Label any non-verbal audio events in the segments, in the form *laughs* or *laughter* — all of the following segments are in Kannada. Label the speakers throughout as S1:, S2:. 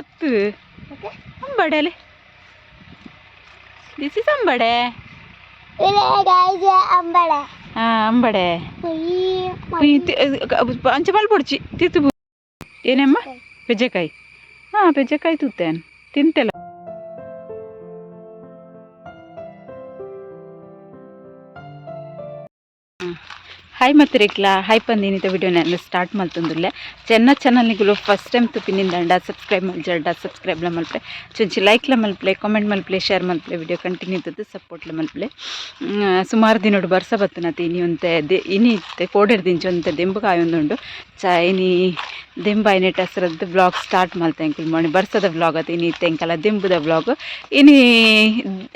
S1: ಕುಕ್ಕತ್ತು ಅಂಬಡೆಲೆ ದಿಸ್ ಇಸ್ ಅಂಬಡೆ
S2: ಅಂಬಳೆ
S1: ಹಾ ಅಂಬಡೆ ಅಂಚ ಮಲ್ಪೊಡ್ಚಿ ತಿತ್ತು ಏನಮ್ಮ ಪೆಜ್ಜೆಕಾಯಿ ಹಾ ಪೆಜ್ಜೆಕಾಯಿ ತುತ್ತೇನು ತಿಂತೆಲ್ಲ ಹಾಯ್ ಮತ್ತು ರೇಕ್ಲಾ ಹಾಯ್ ಪಂದಿನಿತ ವಿಡಿಯೋನೆಲ್ಲ ಸ್ಟಾರ್ಟ್ ಮಲ್ತಂದುಲ್ಲೆ ಚೆನ್ನ ಚಾನಲ್ನಿಗಳು ಫಸ್ಟ್ ಟೈಮ್ ತುಪ್ಪಿನಿಂದ ಸಬ್ಸ್ಕ್ರೈಬ್ ಮಲ್ಜಡ್ಡ ಸಬ್ಸ್ಕ್ರೈಬ್ಲ ಮಲ್ಪೆ. ಚೊಂಚಿ ಲೈಕ್ಲ ಮಲ್ಪಲೆ ಕಾಮೆಂಟ್ ಮಲ್ಪಲೆ ಶೇರ್ ಮಲ್ಪಲೆ ವಿಡಿಯೋ ಕಂಟಿನ್ಯೂ ಇದ್ದದ್ದು ಸಪೋರ್ಟ್ಲ ಮಲ್ಪಲೆ ಸುಮಾರು ದಿನೋಡು ಬರ್ಸ ಬತ್ತನತಿ ಇನಿ ಒಂತೆ ದೆ ಇನಿ ಇತ್ತೆ ದಿಂಬಕಾಯಿ ಒಂತೆ ದೆಂಬು ಕಾಯೊಂದುಂಡು ಚ ಇನಿ ದೆಂಬ ಐನೆಟ್ ಹೆಸರದ್ದು ಬ್ಲಾಗ್ ಸ್ಟಾರ್ಟ್ ಮಲ್ತೆ ಎಂಕಲ್ ಮಣಿ ಬರ್ಸದ ಬ್ಲಾಗ್ ಅತಿ ಇನಿ ಇತ್ತೆ ಎಂಕಲ ದೆಂಬುದ ಬ್ಲಾಗ್ ಇನಿ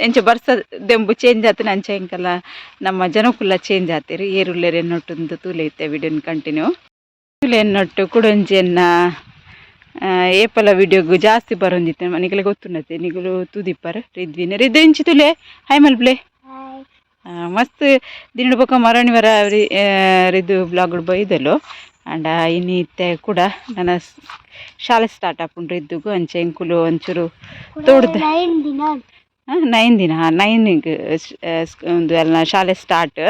S1: ಎಂಚ ಬರ್ಸ ದೆಂಬು ಚೇಂಜ್ ಆತನ ಅಂಚ ಎಂಕಲ ನಮ್ಮ ಜನಕ್ಕುಲ್ಲ ಚೇಂಜ್ ಆತಿರಿ ಏರುಲ್ಲೆರೆ ಎನ್ನೊಟ್ಟೊಂದು ತೂಲೆ ಇತ್ತೆ ವಿಡಿಯೋನ ಕಂಟಿನ್ಯೂ ತೂಲೆ ಎನ್ನೊಟ್ಟು ಕುಡೊಂಜೆನ್ನ ಏಪಲ ವಿಡಿಯೋಗು ಜಾಸ್ತಿ ಬರೋಂದಿತ್ತೆ ಮನೆಗೆಲ್ಲ ಗೊತ್ತುಂಡತೆ ನಿಗುಲು ತೂದಿಪ್ಪರ್ ರಿದ್ವಿನ ರಿದ್ದು ಇಂಚಿ ತುಲೆ ಹಾಯ್ ಮಲ್ಬ್ಲೆ ಮಸ್ತ್ ದಿಂಡು ಬೊಕ ಮರಣಿ ವರ ರಿ- ಆ, ರಿದ್ದು ಬ್ಲಾಗ್ ಬೈದಲು ಅಂಡ ಇನ್ನು ಇತ್ತೆ ಕೂಡ ನನ್ನ ಶಾಲೆ ಸ್ಟಾರ್ಟ್ ಆಪುಂಡು ಇದ್ದುಗು ಅಂಚೆ ಎಂಕುಲು ಒಂಚೂರು ತೋಡ್ದೆ
S2: ನೈನ್ ದಿನ
S1: ದಿನ. ನೈನಿಗೆ ಒಂದು ಎಲ್ಲ ಶಾಲೆ ಸ್ಟಾರ್ಟ್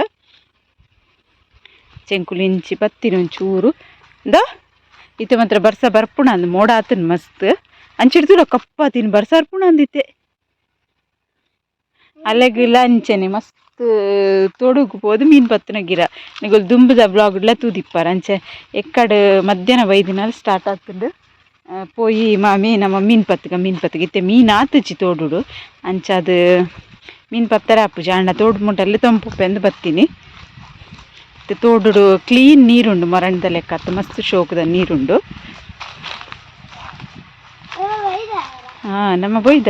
S1: ಚೆಂಕುಲು ಇಂಚಿ ಬತ್ತಿನ ಒಂಚೂರು. ದ ಇತ್ತೆ ಮಾತ್ರ ಬರ್ಸ ಬರ್ಪುಣ ಅಂದ್ ಮೋಡ ಆತನ್ ಮಸ್ತ್ ಅಂಚಿಡ್ತಿಲ್ಲ ಕಪ್ಪ ತಿನ್ ಬರ್ಸ ಅರ್ಪುಣ ಅಂದಿತ್ತೆ. ಅಲ್ಲೇಗಿಲ್ಲ ಅಂಚೆನೆ ಮಸ್ತ್. ತೊಡುಗು ಪೋದು ಮೀನ್ ಪತ್ತಿನ ಗಿರ ನಿಗಲ್ ದುಂಬುದ ಬ್ಲಾಗ್ಲ ತೂದಿಪ್ಪಾರ ಅಂಚೆ. ಎಕ್ಕಡ್ ಮಧ್ಯಾಹ್ನ ವೈದಿನಲ್ ಸ್ಟಾರ್ಟ್ ಆಗ್ತುಂಡು. ಪೋಯಿ ಮಾಮಿ ನಮ್ಮ ಮೀನ್ ಪತ್ತಗ ಮೀನ್ ಪತ್ತಗ ಇತ್ತೆ ಮೀನ್ ಆತುಜಿ ತೋಡುಡು. ಅಂಚ ಅದು ಮೀನ್ ಪತ್ತರ ಆಪು ಜಾಂಡ ತೋಡು ಮುಟ್ಟಲ್ಲಿ ತಂಪು ಪೆಂದು ಬತ್ತೀನಿ. ತೋಡುಡು ಕ್ಲೀನ್ ನೀರುಂಡು, ಮರಣದ ಲೆಕ್ಕ. ಮಸ್ತ್ ಶೋಕದ ನೀರುಂಡು. ಹಾ ನಮ್ಮ ಬೊಯ್ದ?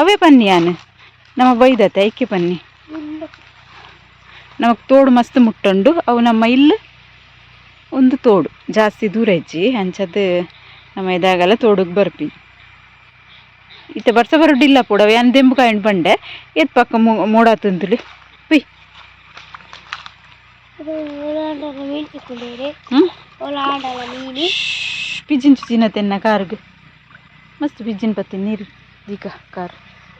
S1: ಅವೇ ಬನ್ನಿ ಯಾನು ನಮ್ಮ ಬೊಯ್ದತ್ತೆ ಐಕೆ ಪನ್ನಿ. ನಮಕ್ ತೋಡು ಮಸ್ತ್ ಮುಟ್ಟುಂಡು ಅವು ನಮ್ಮ ಇಲ್ಲ ಒಂದು ತೋಡು. ಜಾಸ್ತಿ ದೂರ ಇಜ್ಜಿ ಅಂಚದ್ ನಮ್ಮ ಇದಾಗಲ್ಲ ತೋಡುಗ್ ಬರ್ಪಿ. ಇತ್ತ ಬರ್ಸ ಬರೋಡಿಲ್ಲ ಪೂಡ ಏನು ದೆಂಬು ಕಾಯಿ ಬಂಡೆ. ಎದ್ ಪಕ್ಕ ಮೋಡ ತಂದ್ಲಿ. ಪುಯ್ ಪಿಜಿನ್ ಚುಚಿನ ತಿನ್ನ ಕಾರ್ಗೆ. ಮಸ್ತ್ ಪಿಜಿನ್ ಪತ್ತಿ ನೀರು. ಈಗ ಕಾರ್.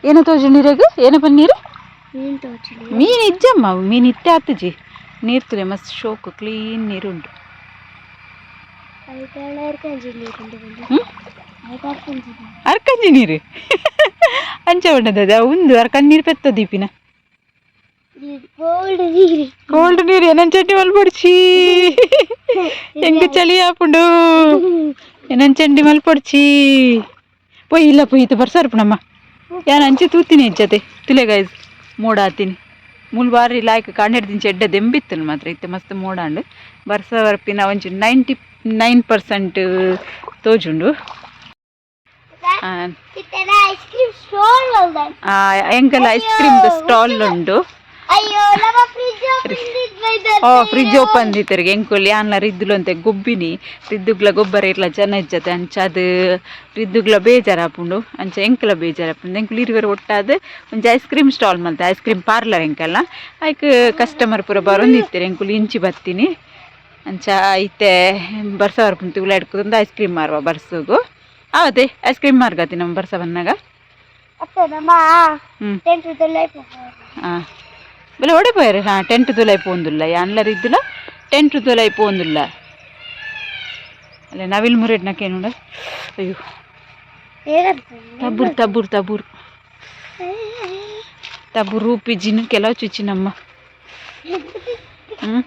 S1: ಏನ ತೋಜು ನೀರಾಗ? ಏನ ಪನ್ ನೀರು
S2: ಮೀನ್
S1: ಇಜ್ಜಮ್ಮ ಮೀನು ಇತ್ತೆ ಆತುಜಿ. ನೀರು ತುರೆ ಮಸ್ತ್ ಶೋಕು ಕ್ಲೀನ್
S2: ನೀರು ಬಂದು. ಅರ್ಕಂಜಿ
S1: ನೀರು. *laughs* ಅಂಚ ಉಂಡದ ಒಂದು ಅರ್ಕಂಜಿ ನೀರು ಪೆತ್ತ ದೀಪಿನ?
S2: ಗೋಲ್ಡ್ ನೀರು.
S1: ಏನನ್ ಚಟ್ನಿ ಮಲ್ಪೊಡ್ಚಿ. ಹೆಂಗ ಚಳಿ ಆಪುಂಡು? ಏನನ್ ಚಂಡಿ ಮಲ್ಪೊಡ್ಚಿ. ಪೊಯ್ ಇಲ್ಲ ಪೊಯ್ ಇದು ಬರ್ಸಾರ್ಪುಣಮ್ಮ ಯಾನ್ ಅಂಚೆ ತೂತೀನಿ ಇಜ್ಜತೆ ತುಲೆಗಾಯ್ಸ್ ಮೋಡ ಆತೀನಿ ಮೂಲ್ ಬಾರಿ ಲಾಯ್ಕ ಕಾಂಡಿಡ್ದಿನ ಚೆಡ್ಡ ದೆಂಬಿತ್ತನು ಮಾತ್ರ ಇತ್ತೆ ಮಸ್ತ್ ಮೋಡಾಂಡು ಬರ್ಸ ಬರ್ಪಿನ ಒಂಚು ನೈಂಟಿ ನೈನ್ ಪರ್ಸೆಂಟ್ ತೋಜುಂಡು ಆ,
S2: ಇತ್ತನ ಐಸ್ ಕ್ರೀಮ್ ಸ್ಟೋರ್ ಅಲ್ದ
S1: ಆ, ಎಂಕಲ್ ಐಸ್ ಕ್ರೀಮ್ದು ಸ್ಟಾಲ್ ಉಂಡು
S2: ಫ್ರಿಜ್
S1: ಓ ಫ್ರಿಜ್ ಓಪನ್ ದಿತ್ತರಿಗೆ ಎಂಕುಲ್ ಆನ್ಲ ರಿದ್ದುಲು ಅಂತ ಗೊಬ್ಬಿನಿ. ರಿದ್ದುಗ್ಲ ಗೊಬ್ಬರ ಇರ್ಲ ಜನ ಇಜ್ಜತೆ ಅಂಚ ಅದು. ರಿದ್ದುಗ್ಲ ಬೇಜಾರಾಪುಂಡು. ಅಂಚ ಎಂಕಲ ಬೇಜಾರಾಪುಂಡು. ಎಂಕುಲು ಇರುವರು ಒಟ್ಟಾದ ಒಂಜಿ ಐಸ್ ಕ್ರೀಮ್ ಸ್ಟಾಲ್ ಮಲ್ತ. ಐಸ್ ಕ್ರೀಮ್ ಪಾರ್ಲರ್ ಹೆಂಕಲ್ಲ ಐಕ್ ಕಸ್ಟಮರ್ ಪೂರ ಬರೊಂದಿತ್ತೆರ್ ಎಂಕುಲು ಇಂಚಿ ಬತ್ತೀನಿ. ಅಂಚ ಐತೆ ಬರ್ಸ ಬರ್ಪುಂತು ತುಲ ಹಿಡ್ಕೊಂಡು ಐಸ್ ಕ್ರೀಮ್ ಮಾರುವ ಬರ್ಸೋಗು. ಹೌದೆ ಐಸ್ ಕ್ರೀಮ್ ಮಾರ್ಗತಿ ನಮ್ಮ ಬರ್ಸ ಬಂದಾಗ ಹ್ಞೂ ಹಾಂ ಬಲೆ ಓಡಿಪೋಯಾರು ಹಾಂ ಟೆಂಟ್ ತುಲೈ ಪೋಂದುಲ್ಲ ಯಾನ್ಲರ ಇದ್ದಿಲ್ಲ ಟೆಂಟ್ ತುಲೈ ಪೋಂದುಲ್ಲ ಅಲ್ಲ ನವಿಲ್ ಮುರೇಟ್ನಕ್ಕೆ ನೋಡ ಅಯ್ಯೋ ತಬ್ಬುರ್ ತಬ್ಬುರ್ ತಬ್ಬುರ್ ತಬ್ಬು ರೂಪಿಜಿನ ಕೆಲವು ಚುಚ್ಚಿನಮ್ಮ ಹ್ಞೂ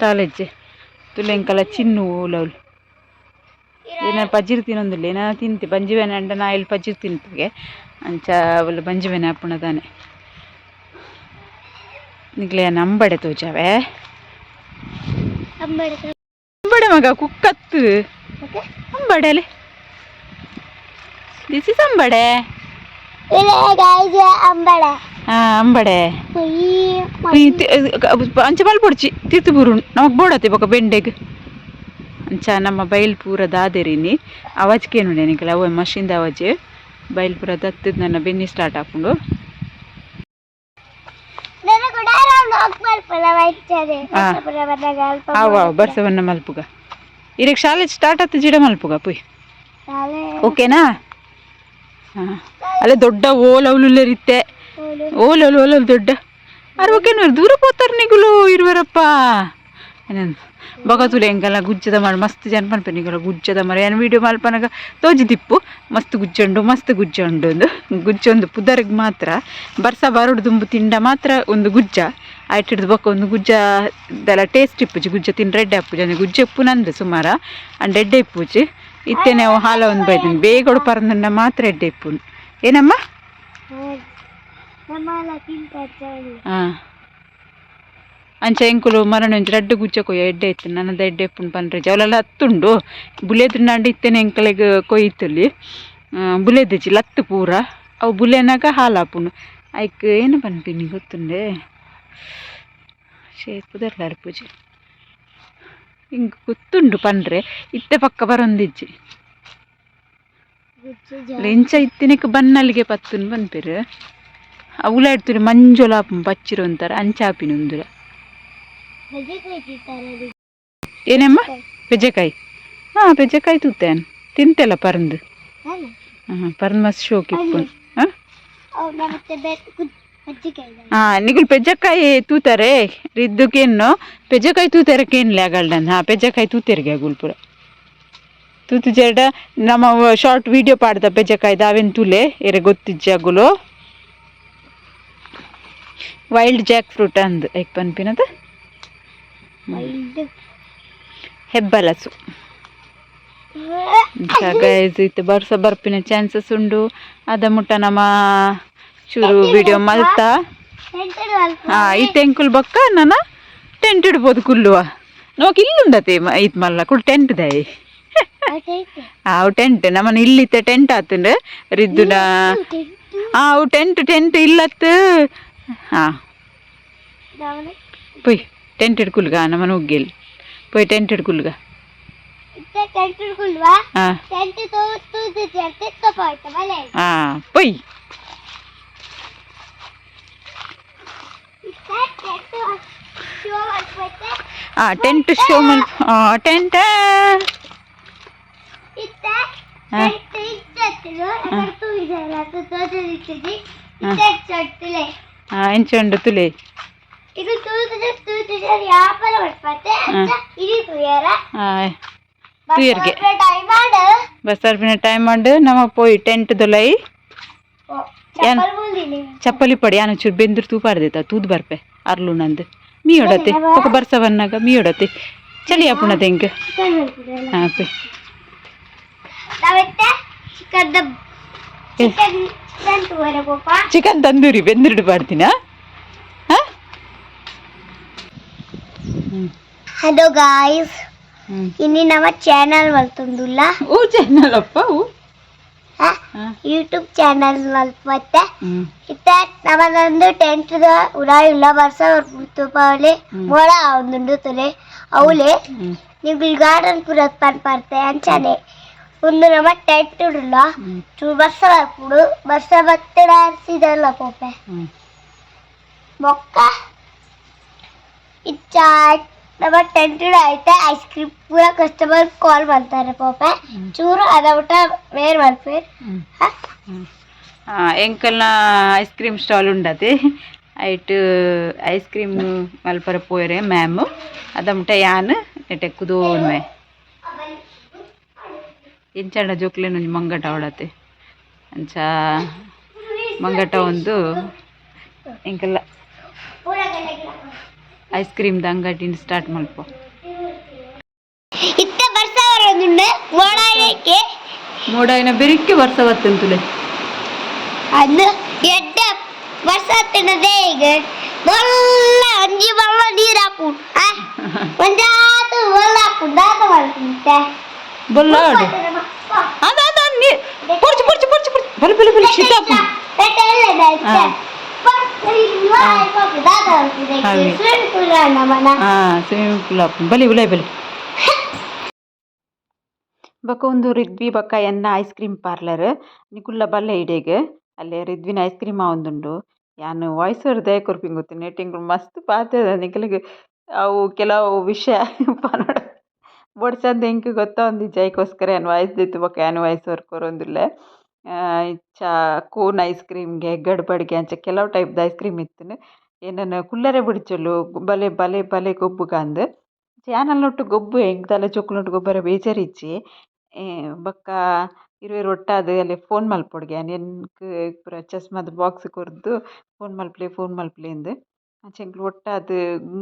S1: ತಾಲಜ್ಜೆ ತುಲೆಂಕಲ ಚಿನ್ನು ಓಲವ್ಲು ಏನ ಪಜಿರ್ ತಿನ್ನೊಂದಿಲ್ಲ ಏನ ತಿಂತಿ ಬಂಜಿವೆನ ಅಂಡ ನಾ ಇಲ್ಲಿ ಪಜಿರ್ ತಿಂತಿಗೆ ಅಂಚ ಅವಳು ಬಂಜಿವೆನ ಅಪ್ಪಣ ತಾನೆ ನಿಗ್ಲೆ ನಂಬಡೆ ತೋಜಾವೆ. ಅಂಬಡೆ ಮಗ ಕುಕ್ಕತ್ತು. ಅಂಬಡೆಲೆ. This is ಅಂಬಡೆ. ಅಂಬಡೆ. ಅಂಚ ಮಲ್ಪೊಡ್ಚಿ ತಿತ್ತು ಬುರು ನಮಗೆ ಬೋಡತ್ತೆ ಬೊಕ ಬೆಂಡೆಗ್. ಅಂಚ ನಮ್ಮ ಬೈಲ್ ಪೂರ ದಾದೆರಿನಿ. ಅವಾಜ್ ಕೇನುಂಡೆ ನಿಕಲ ಅವ ದ ಅವಾಜ್ ಬೈಲ್ ಪೂರ ದತ್ತದ ನನ್ನ ಬೆನ್ನಿ ಸ್ಟಾರ್ಟ್ ಹಾಕೊಂಡು
S2: ನನಗೆ ಕೂಡ ಬ್ಲಾಗ್ ಮಾಡ್ಪಲ್ಲ ವೈಚದೆ
S1: ಹಾ.
S2: ಬಂದಾಗ ಅಲ್ಪ
S1: ಬಸವಣ್ಣ ಮಲ್ಪುಗ. ಈಗ ಶಾಲೆ ಸ್ಟಾರ್ಟ್ ಆಯ್ತು ಜಿಡ ಮಲ್ಪುಗ ಪುಯ್. ಓಕೆನಾ? ಅಲ್ಲೇ ದೊಡ್ಡ ಓಲವ್ಲುಲ್ಲ
S2: ಇತ್ತೆ.
S1: ಓಲವ್ಲು ಓಲವ್ ದೊಡ್ಡ. ಅರ್ ಓಕೆನ ದೂರ ಪೋತಾರ ನಿಗಳು ಇರುವರಪ್ಪ. ಬಗ ತುಲೆ ಹೆಂಗಲ್ಲ ಗುಜ್ಜದ ಮಾಡಿ ಮಸ್ತ್ ಜನಪನ್ಪೆ ನಿಗಲ್ಲ ಗುಜ್ಜದ ಮರ. ಏನು ವೀಡಿಯೋ ಮಲ್ಪನಾಗ? ತೋಜಿ ದಿಪ್ಪು. ಮಸ್ತ್ ಗುಜ್ಜಂಡು ಮಸ್ತ್ ಗುಜ್ಜಂಡು. ಒಂದು ಗುಜ್ಜೊಂದು ಪುದರ್ಗೆ ಮಾತ್ರ. ಬರ್ಸ ಬರಡು ದುಂಬು ತಿಂಡ ಮಾತ್ರ ಒಂದು ಗುಜ್ಜ. ಆಯ್ತು ಹಿಡ್ದು ಬೊಕ್ಕ ಒಂದು ಗುಜ್ಜ, ಇದೆಲ್ಲ ಟೇಸ್ಟ್ ಇಪ್ಪುಜಿ ಗುಜ್ಜ ತಿನ್ ರೆಡ್ಡೆ ಅಪ್ಪುಜಿ ಅಂದರೆ ಗುಜ್ಜ ಇಪ್ಪು ನಂದು ಸುಮಾರ. ಅಂಡ್ ಎಡ್ಡೆ ಇಪ್ಪುಜಿ ಇತ್ತೇನೆ ಅವು ಹಾಲ ಒಂದು ಬೈದಿನಿ ಬೇಗಡು ಪರಂದ ಮಾತ್ರ ಎಡ್ಡೆ ಇಪ್ಪು ಏನಮ್ಮ? ಹಾಂ. ಅಂಚ ಎಂಕುಲು ಮರಣ ಒಂಜಿ ರಡ್ಡು ಗುಜ್ಜ ಕೊಯ್ಯ ಎಡ್ಡೆ ಇತ್ತು. ನನ್ನದ ಎಡ್ಡೆ ಇಪ್ಪುನ್ ಪನ್ರಿ ಅವಳೆಲ್ಲ ಹತ್ತುಂಡು. ಬುಲೆದು ನಾಂಡು ಇತ್ತೇನೆ ಎಂಕಲೆಗೆ ಕೊಯ್ತಲ್ಲಿ. ಬುಲೆದಿಜಿ ಲತ್ತು ಪೂರ. ಅವು ಬುಲೆನಾಗ ಹಾಲು ಹಾಪುನು ಐಕ್ ಏನು ಪನ್ಪಿನಿ ಗೊತ್ತುಂಡೆ? ಶೇ ಪುದರ್ಲಾರ ಪೂಜೆ. ಹಿಂಗೆ ಗೊತ್ತುಂಡು ಪನ್ರೆ ಇತ್ತೆ ಪಕ್ಕ ಬರೊಂದಿಜ್ಜಿ. ಲೆಂಚ ಇತ್ತಿನಕ್ಕೆ ಬನ್ನಲ್ಲಿಗೆ ಪತ್ತುನ್ ಬಂದ್ಪೇರು. ಉಲಾಡ್ತುರಿ ಮಂಜುಲಾಪು ಬಚ್ಚಿರೋ ಅಂತಾರೆ ಅಂಚಾಪಿನ
S2: ಕೊಯ್ತಿರ್ತಾರೆ
S1: ಏನಮ್ಮ? ಬೆಜೆಕಾಯಿ ಹಾಂ ಬೆಜೆಕಾಯಿ ತೂತೇನು. ತಿಂತೆಲ್ಲ ಪರಂದು. ಹಾಂ? ಪರಂದು ಮಸ್ತ್ ಶೋಕಿಪ್ಪು ಹಾಂ ಹಾಂ ನಿಗುಲು ಪೆಜ್ಜಕಾಯಿ ತೂತಾರೆ ರಿದ್ದುಕೇನು ಪೆಜ್ಜಕಾಯಿ ತೂತಾರೆ ಕೇನ್ಲೆ ಆಗಲ್ಡನ್ ಹಾ ಪೆಜ್ಜಕಾಯಿ ತೂತೆರ್ಗೆ ಗುಲ್ಪುರ ಪೂರ. ತೂತು ಜಡ ನಮ್ಮ ಶಾರ್ಟ್ ವಿಡಿಯೋ ಪಾಡ್ದ ಪೆಜ್ಜಕಾಯಿ ದಾವೆನ್ ತುಲೆ ಎರೆ ಗೊತ್ತಿಜ್ಜಿ ಆಗುಲು. ವೈಲ್ಡ್ ಜಾಕ್ ಫ್ರೂಟ್ ಅಂದ್ ಐಕ್ ಪನ್ಪಿನದ? ಹೆಬ್ಬಲಸು. *laughs* ಇತ್ತು ಬರ್ಸ ಬರ್ಪಿನ ಚಾನ್ಸಸ್ ಉಂಡು. ಅದ ಮುಟ್ಟ ನಮ್ಮ ಚೂರು ವಿಡಿಯೋ ಮಲ್ತ? ಹಾ ಇತ್ತೆ ಎಂಕುಲ್ ಬೊಕ್ಕ ನನ್ನ ಟೆಂಟ್ ಇಡ್ಬೋದು ಕುಲ್ಲುವ. ನೋಕ್ ಇಲ್ಲುಂಡತೆ ಇತ್ ಮಲ್ಲ ಕುಲ್ ಟೆಂಟ್ ದೈ.
S2: ಆ
S1: ಅವು ಟೆಂಟ್ ನಮ್ಮನ ಇಲ್ಲಿತ್ತ ಟೆಂಟ್ ಆತುಂಡು. ರಿದ್ದುನ ಆ ಅವು ಟೆಂಟ್ ಟೆಂಟ್ ಇಲ್ಲತ್ತು. ಹಾ. ಪೊಯ್ ಟೆಂಟ್ ಇಡ್ಕುಲ್ಗ ನಮ್ಮನ ಹೋಗಿಲ್ ಪೊಯ್ ಟೆಂಟ್ ಇಡ್ಕುಲ್ಗ ಹಾ ಪೊಯ್
S2: ಇತ್ತೆ ಟೆಂಟ್ ಶೋ ಅನ್ಸುತ್ತೆ
S1: ಆ ಟೆಂಟ್ ಶೋ ಮಲ್ ಟೆಂಟ್
S2: ಇತ್ತೆ
S1: ಹಾ.
S2: ಟೆಂಟ್ ಇಚ್ಚತ್ತಿಲು ಅದರ ತೂರಿದಲ್ಲ ಅದು ಶೋ ಇತ್ತೆ ಟೆಂಟ್
S1: ಎಂಚುಂಡು ತುಲೆ
S2: ಇದು ಯಾಪಲ ಮಾಡ್ಪತ್ತೆ
S1: ತುಯರ್ಗೆ
S2: ಟ್ರೈ ಮಾಡು
S1: ಬಸ್ಸರ್ಪಿನ ಟೈಮ್ ಮಾಡು ನಮ್ಮ ಪೋಯಿ ಟೆಂಟ್ ದೊಲೈ
S2: ಚಪ್ಪಲ್
S1: ಪಡಿ ಆನ ಚೂರು ಬೆಂದ್ರು ತೂಪಾಡ್ದೈತ ತೂದ್ ಬರ್ಪೆ ಅರ್ಲು ನಂದು. ಮೀ ಹೊಡತೆ ಪಕ್ಕ ಬರ್ಸವನ್ನಾಗ ಮೀ ಹೊಡತೆ ಚಳಿ ಅಪ್ಪಣ ತೆಂಗ ಹಾ ಪೈ.
S2: ಚಿಕನ್
S1: ತಂದೂರಿ ಬೆಂದಿರಿಡು ಪಾಡ್ತೀನ ಹಾ?
S2: ಹಲೋ ಗಾಯ್ಸ್ ಇನ್ನು ನಮ್ಮ ಚಾನಲ್ ಬರ್ತಂದುಲ್ಲ
S1: ಓ ಚಾನೆಲ್ ಓ ಹಾ
S2: ಯೂಟ್ಯೂಬ್ ಚಾನಲ್
S1: ಮತ್ತೆ
S2: ಇತ್ತ ನಮ್ಮದೊಂದು ಟೆಂಟ್ ಉಡ ಇಲ್ಲ ವರ್ಷ ತುಪಾವಳಿ ಮೋಡ ಒಂದುಂಡು ತುಲೆ. ಅವಳೆ ನೀವು ಗಾರ್ಡನ್ ಪೂರ ಪನ್ ಪಾರ್ತೆ ಅಂಚಾನೆ. ಒಂದು ನಮ್ಮ ಟೆಂಟ್ ಉಡಲ್ಲ.
S1: ಚೂರು
S2: ಚೂ ವರ್ಷ ಬರ್ಪುಡು ವರ್ಷ ಬತ್ತಡ ಅರ್ಸಿದಲ್ಲ ಪೋಪೆ.
S1: ಮೊಕ್ಕ.
S2: ಬೊಕ್ಕ ಇಚ್ಚ ನಮ್ಮ ಟೆಂಟ್ ಆಯ್ತಾ ಐಸ್ ಕ್ರೀಮ್ ಪೂರ ಕಸ್ಟಮರ್ ಕಾಲ್ ಮಾಡ್ತಾರೆ ಪೋಪೆ ಚೂರು ಅದಬಿಟ್ಟ ಬೇರೆ ಮಾಡ್ಪೇರ್
S1: ಹ್ಮ್ ಎಂಕಲ್ನ ಐಸ್ ಕ್ರೀಮ್ ಸ್ಟಾಲ್ ಉಂಡತೆ ಐಟ್ ಐಸ್ ಕ್ರೀಮ್ ಮಲ್ಪರ ಪೋಯರೆ ಮ್ಯಾಮ್ ಅದಮಟ ಯಾನ್ ನೆಟೆ ಕುದೋನ್ವೆ ಎಂಚಂಡ ಜೋಕ್ಲೆನ್ ಒಂಜಿ ಮಂಗಟ ಅವಡತೆ ಅಂಚ ಮಂಗಟ ಒಂದು ಎಂಕಲ್ಲ
S2: ಪೂರ ಗಂಟೆಗೆ
S1: ಐಸ್ ಕ್ರೀಮ್ ಅಂಗಡಿನ ಸ್ಟಾರ್ಟ್ ಮಲ್ಪ
S2: ಇತ್ತ ವರ್ಷ ಬರೋದುಂಡು ಮೋಡಕ್ಕೆ
S1: ನೋಡ ಬೆರಿಕ್ಕೆ ವರ್ಷ ಬತ್ತಂತುಲೆ
S2: ಅದು ಎಡ್ಡ ವರ್ಷ ತಿನ್ನದೇ ಈಗ? ಬಲ್ಲ ಅಂಜಿ ಬಲ್ಲ ನೀರು ಹಾಕು. ಒಂದಾತು ಬಲ್ಲ ಹಾಕು ದಾತ ಮಾಡ್ಕೊಂತೆ
S1: ಬಲ್ಲ ಆಡು. ಅದ ಅದ ನೀ ಪೊರ್ಚು ಪೊರ್ಚು ಪೊರ್ಚು ಪೊರ್ಚು. ಬಲ ಬಲ ಬಲ ಶೀತ ಆಪುಂಡು. ಸ್ವಿಮ್ಮಿಂಗ್ ಬಲಿ ಉಲೈ ಬಲಿ ಬಕ ಒಂದು ರಿದ್ವಿ ಬಕ್ಕ ಎನ್ನ ಐಸ್ ಕ್ರೀಮ್ ಪಾರ್ಲರ್ ನಿಕುಲ್ಲ ಬಲ್ಲೆ ಇಡೆಗ್ ಅಲ್ಲೇ ರಿದ್ವಿನ ಐಸ್ ಕ್ರೀಮ್ ಆವೊಂದುಂಡು ಯಾನು ವಾಯ್ಸ್ ಓವರ್ ದಯ ಕೊರ್ಪಿಂಗ್ ಗೊತ್ತು ನೆಟ್ಟಿಂಗ್ ಮಸ್ತ್ ಪಾತ್ರದ ನಿಕಲಿಗೆ ಅವು ಕೆಲವು ವಿಷಯ *laughs* ಪನಡ ಬೊಡ್ಸಂದು ಹೆಂಗೆ ಗೊತ್ತಾ ಒಂದು ಜೈಕೋಸ್ಕರ ಏನು ವಾಯ್ಸ್ ದಿತ್ತು ಬಕ್ಕ. ಏನು ವಾಯ್ಸ್ ವರ್ಕೊರೊಂದುಲ್ಲೆ ಇಚ್ಚ ಕೋನ್ ಐಸ್ ಕ್ರೀಮ್ಗೆ, ಗಡ್ಬಡಿಗೆ ಅಂಚ ಕೆಲವು ಟೈಪ್ದ ಐಸ್ ಕ್ರೀಮ್ ಇತ್ತುಂಡು ಏನನ ಕುಲ್ಲರೆ ಬಿಡಿಚಲು, ಬಲೆ ಬಲೆ ಬಲೆ ಗೊಬ್ಬುಗಾಂದ್ ಯಾನಲ ಒಟ್ಟು ಗೊಬ್ಬು ಎಂಕ್ ದಾಲ ಜೋಕುಲ್ನೊಟ್ಟು ಗೊಬ್ಬರ ಬೇಜಾರಿಜ್ಜಿ ಬೊಕ್ಕ ಇರುವೆರ್ ಒಟ್ಟಾದ್ ಅಲ್ಲಿ ಫೋನ್ ಮಲ್ಪೊಡು ಗ್ಯಾನ್ ಎನ್ಕ್ ಪೂರ ಚಸ್ಮದ ಬಾಕ್ಸ್ ಕೊರ್ದು, ಫೋನ್ ಮಲ್ಪಲೆ ಫೋನ್ ಮಲ್ಪಲೆ ಇಂದ್ ಅಂಚ ಎಂಕ್ಲು ಅದು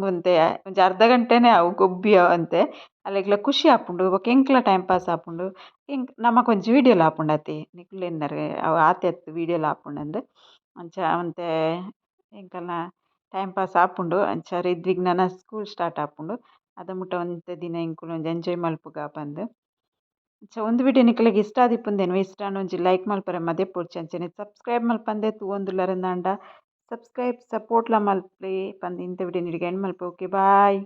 S1: ಒಂತೆ ಒಂಜಿ ಅರ್ಧ ಗಂಟೆನೆ ಅವು ಗೊಬ್ಬಿ ಅವ್ ಅಂತೆ ಅಲೆಗ್ಲ ಖುಷಿ ಆಪುಂಡು ಬೊಕ ಎಂಕ್ಲ ಟೈಮ್ ಪಾಸ್ ಆಪುಂಡು. ಎಂಕ್ ನಮಕ್ ಒಂಜಿ ವೀಡಿಯೋಲು ಆಪುಂಡು ಅತೆ ನಿಕುಲು ಎನ್ನರ್ ಅವು ಆತೆ ಅತ್ತು ವೀಡಿಯೋಲು ಆಪುಂಡು ಅಂಚ ಒಂತೆ ಎಂಕಲ್ನ ಟೈಮ್ ಪಾಸ್ ಆಪುಂಡು, ಅಂಚ ರಿದ್ವಿಗ್‌ನನ ಸ್ಕೂಲ್ ಸ್ಟಾರ್ಟ್ ಆಪುಂಡು. ಅದ ಮುಟ ಒಂತೆ ದಿನ ಎಂಕುಲು ಒಂಜಿ ಎಂಜಾಯ್ ಮಲ್ಪುಗ ಆಪಂದ್ ಅಂಚ ಉಂದು ವಿಡಿಯೋ ನಿಕ್ಲೆಗ್ ಇಷ್ಟ ಆದಿಪ್ಪುಂದೆನ್, ಇಷ್ಟ ಒಂಜಿ ಲೈಕ್ ಮಲ್ಪರೆ ಮದಿಯಪ್ಪುಡ್ಚಿ ಅಂಚನೆ. ಸಬ್ಸ್ಕ್ರೈಬ್ ಮಲ್ಪಂದೆ, ತೂವೊಂದುಲ್ಲೆರ್ ದಾಂಡ ಸಬ್ಸ್ಕ್ರೈಬ್ ಸಪೋರ್ಟ್ಲ ಮಲ್ಪ್ಲೆ ಪಂದ್ ಇಂತ ವಿಡಿಯೋ ನಿಡ್ಗೆ ಎಂಡ್ ಮಲ್ಪೆ ಓಕೆ ಬಾಯ್